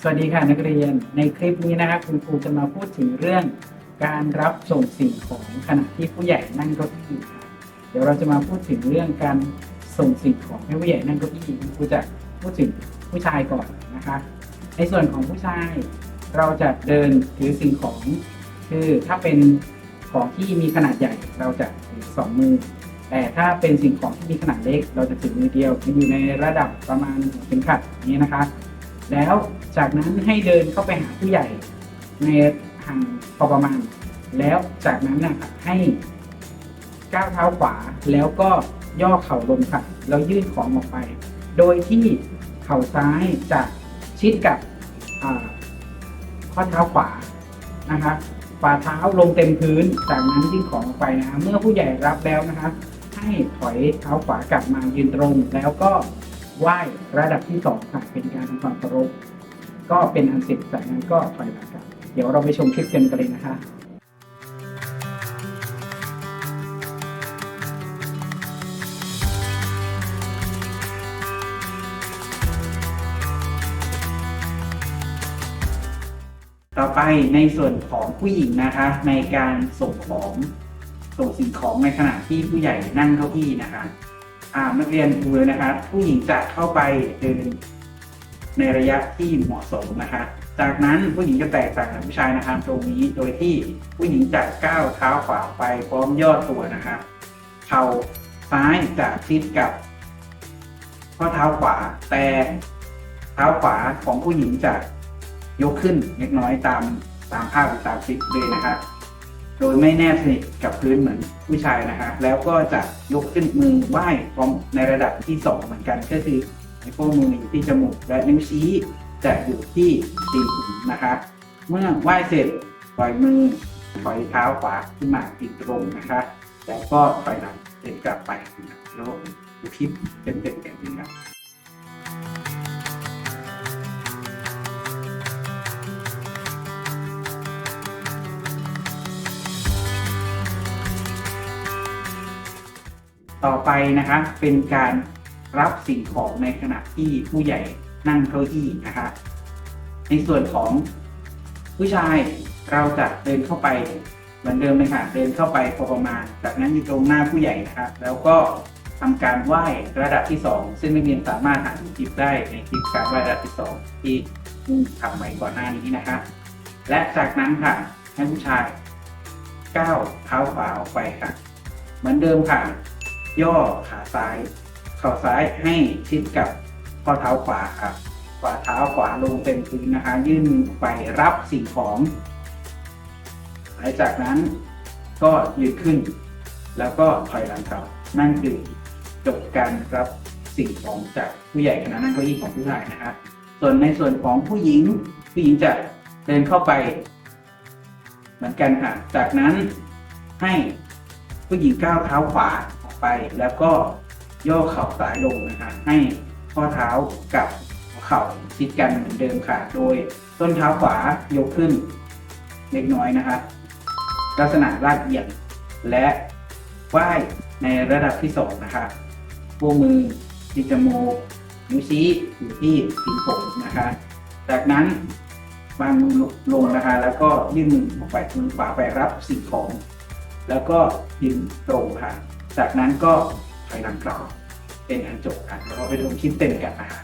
สวัสดีค่ะนักเรียน ในคลิปนี้นะครับคุณครูจะมาพูดถึงเรื่อง การรับส่งสิ่งของขณะที่ผู้ใหญ่นั่งเก้าอี้ค่ะเดี๋ยวเราจะมาพูดถึงเรื่องการส่งสิ่งของให้ผู้ใหญ่นั่งเก้าอี้คุณครูจะพูดถึงผู้ชายก่อนนะคะ ในส่วนของผู้ชาย เราจะเดินถือสิ่งของ คือถ้าเป็นของที่มีขนาดใหญ่เราจะถือสองมือ แต่ถ้าเป็นสิ่งของที่มีขนาดเล็ก เราจะถือมือเดียวมันอยู่ในระดับประมาณเข็มขัดนี้นะคะ แล้วจากนั้นให้เดินเข้าไปหาผู้ใหญ่ในห่างพอประมาณ แล้วจากนั้นนะครับให้ก้าวเท้าขวาแล้วก็ย่อเข่าลงค่ะแล้วยื่นของออกไป โดยที่เข่าซ้ายจะชิดกับข้อเท้าขวานะคะฝ่าเท้าลงเต็มพื้น จากนั้นยื่นของออกไปนะคะเมื่อผู้ใหญ่รับแล้วนะคะให้ถอยเท้าขวากลับมายืนตรง แล้วก็ ไหว้ระดับที่สองค่ะเป็นการทำความเคารพก็เป็นอันเสร็จจากนั้นก็ถอยหลังกลับเดี๋ยวเราไปชมคลิปกันกันเลยนะคะต่อไปในส่วนของผู้หญิงนะคะ ในการส่งของส่งสิ่งของในขณะที่ผู้ใหญ่นั่งเก้าอี้นะคะ นักเรียนเลยนะคะผู้หญิงจะเข้าไปเดินในระยะที่เหมาะสมนะคะจากนั้นผู้หญิงจะแตกต่างจากผู้ชายนะคะตรงนี้โดยที่ผู้หญิงจะก้าวเท้าขวาไปพร้อมย่อตัวนะคะเข่าซ้ายจะชิดกับข้อเท้าขวาแต่เท้าขวาของผู้หญิงจะยกขึ้นเล็กน้อยตามตามภาพหรือตามคลิปเลยนะครับ โดยไม่แนบสนิทกับพื้นเหมือนผู้ชายนะครับแล้วก็จะยกขึ้นมือไหว้พร้อมในระดับที่สองเหมือนกันก็คือในโป้งมือที่จมูกและนิ้วชี้จะอยู่ที่ตีนหูนะครับเมื่อไหว้เสร็จปล่อยมือถอยเท้าขวาขึ้นมาติดตรงนะครับแล้วก็ถอยหลังเดินกลับไปนะครับแล้วคลิปเป็นๆแบบนี้ครับ ต่อไปนะคะเป็นการรับสิ่งของในขณะที่ผู้ใหญ่นั่งเก้าอี้นะคะ ในส่วนของผู้ชายเราจะเดินเข้าไปเหมือนเดิมเลยค่ะเดินเข้าไปพอประมาณ จากนั้นอยู่ตรงหน้าผู้ใหญ่นะคะแล้วก็ทำการไหว้ระดับที่สองซึ่งนักเรียนสามารถหาคลิปได้ในคลิปการไหว้ระดับที่สองที่ทำไว้ก่อนหน้านี้นะคะและจากนั้นค่ะให้ผู้ชายก้าวเท้าขวาออกไปค่ะ เหมือนเดิมค่ะ ย่อขาซ้าย เข่าซ้ายให้ชิดกับข้อเท้าขวาครับฝ่าเท้าขวาลงเต็มพื้นนะคะ ยื่นมือไปรับสิ่งของหลังจากนั้นก็ยืนขึ้น แล้วก็ถอยหลังกลับนั่นคือจบการรับสิ่งของจากผู้ใหญ่ขณะนั่งเก้าอี้ของผู้ชายนะครับส่วนในส่วนของผู้หญิงผู้หญิงจะเดินเข้าไป เหมือนกันค่ะ จากนั้นให้ผู้หญิงก้าวเท้าขวา ไป แล้วก็ย่อเข่าซ้ายลงนะคะให้ข้อเท้ากับเข่าชิดกันเหมือนเดิมค่ะ โดยต้นเท้าขวายกขึ้นเล็กน้อยนะคะลักษณะลาดเอียงและไหว้ในระดับที่สองนะคะโป้งมือที่จมูกนิ้วชี้อยู่ที่ตีนโป่งนะคะ จากนั้นวางมือลงนะคะ แล้วก็ยื่นมือออกไปมือขวาไปรับสิ่งของ แล้วก็ยืนตรงค่ะ จากนั้นก็ถอยหลังกลับเป็นอันจบกันแล้วก็ไปดูคลิปเต็มกันนะคะ